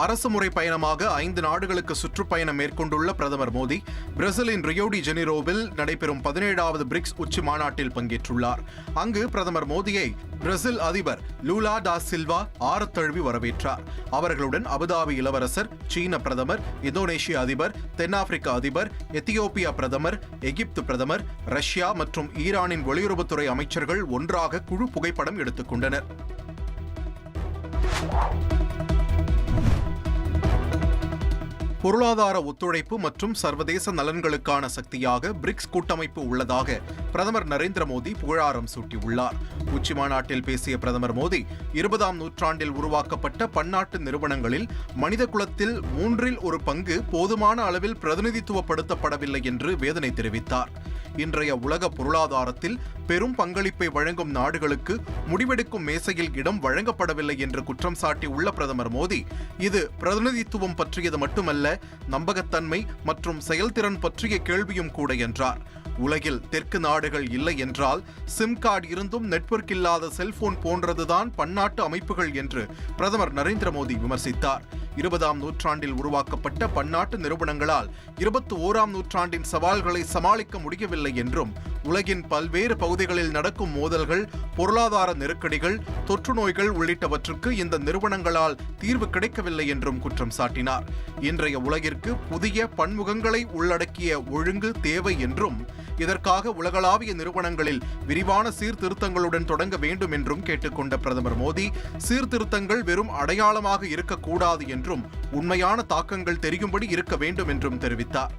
அரசுமுறை பயணமாக ஐந்து நாடுகளுக்கு சுற்றுப்பயணம் மேற்கொண்டுள்ள பிரதமர் மோடி பிரேசிலின் ரியோடி ஜெனிரோவில் நடைபெறும் பதினேழாவது பிரிக்ஸ் உச்சி மாநாட்டில் பங்கேற்றுள்ளார். அங்கு பிரதமர் மோடியை பிரேசில் அதிபர் லூலா டா சில்வா ஆரத் தழுவி வரவேற்றார். அவர்களுடன் அபுதாபி இளவரசர் சீன பிரதமர் இந்தோனேஷிய அதிபர் தென்னாப்பிரிக்க அதிபர் எத்தியோப்பியா பிரதமர் எகிப்து பிரதமர் ரஷ்யா மற்றும் ஈரானின் வெளியுறவுத்துறை அமைச்சர்கள் ஒன்றாக குழு புகைப்படம் எடுத்துக்கொண்டனர் பொருளாதார ஒத்துழைப்பு மற்றும் சர்வதேச நலன்களுக்கான சக்தியாக பிரிக்ஸ் கூட்டமைப்பு உள்ளதாக பிரதமர் நரேந்திர மோடி புகழாரம் சூட்டியுள்ளார். உச்சி மாநாட்டில் பேசிய பிரதமர் மோடி இருபதாம் நூற்றாண்டில் உருவாக்கப்பட்ட பன்னாட்டு நிறுவனங்களில் மனித குலத்தில் மூன்றில் ஒரு பங்கு போதுமான அளவில் பிரதிநிதித்துவப்படுத்தப்படவில்லை என்று வேதனை தெரிவித்தார். இன்றைய உலக பொருளாதாரத்தில் பெரும் பங்களிப்பை வழங்கும் நாடுகளுக்கு முடிவெடுக்கும் மேசையில் இடம் வழங்கப்படவில்லை என்று குற்றம் சாட்டியுள்ள பிரதமர் மோடி இது பிரதிநிதித்துவம் பற்றியது மட்டுமல்ல நம்பகத்தன்மை மற்றும் செயல்திறன் பற்றிய கேள்வியும் கூட என்றார். உலகில் தெற்கு நாடுகள் இல்லை என்றால் சிம் கார்டு இருந்தும் நெட்வொர்க் இல்லாத செல்போன் போன்றதுதான் பன்னாட்டு அமைப்புகள் என்று பிரதமர் நரேந்திர மோடி விமர்சித்தார். இருபதாம் நூற்றாண்டில் உருவாக்கப்பட்ட பன்னாட்டு நிறுவனங்களால் இருபத்தி ஓராம் நூற்றாண்டின் சவால்களை சமாளிக்க முடியவில்லை என்றும் உலகின் பல்வேறு பகுதிகளில் நடக்கும் மோதல்கள் பொருளாதார நெருக்கடிகள் தொற்று நோய்கள் உள்ளிட்டவற்றுக்கு இந்த நிறுவனங்களால் தீர்வு கிடைக்கவில்லை என்றும் குற்றம் சாட்டினார். இன்றைய உலகிற்கு புதிய பன்முகங்களை உள்ளடக்கிய ஒழுங்கு தேவை என்றும் இதற்காக உலகளாவிய நிறுவனங்களில் விரிவான சீர்திருத்தங்களுடன் தொடங்க வேண்டும் என்றும் கேட்டுக்கொண்ட பிரதமர் மோடி சீர்திருத்தங்கள் வெறும் அடையாளமாக இருக்கக்கூடாது என்றும் உண்மையான தாக்கங்கள் தெரியும்படி இருக்க வேண்டும் என்றும் தெரிவித்தார்.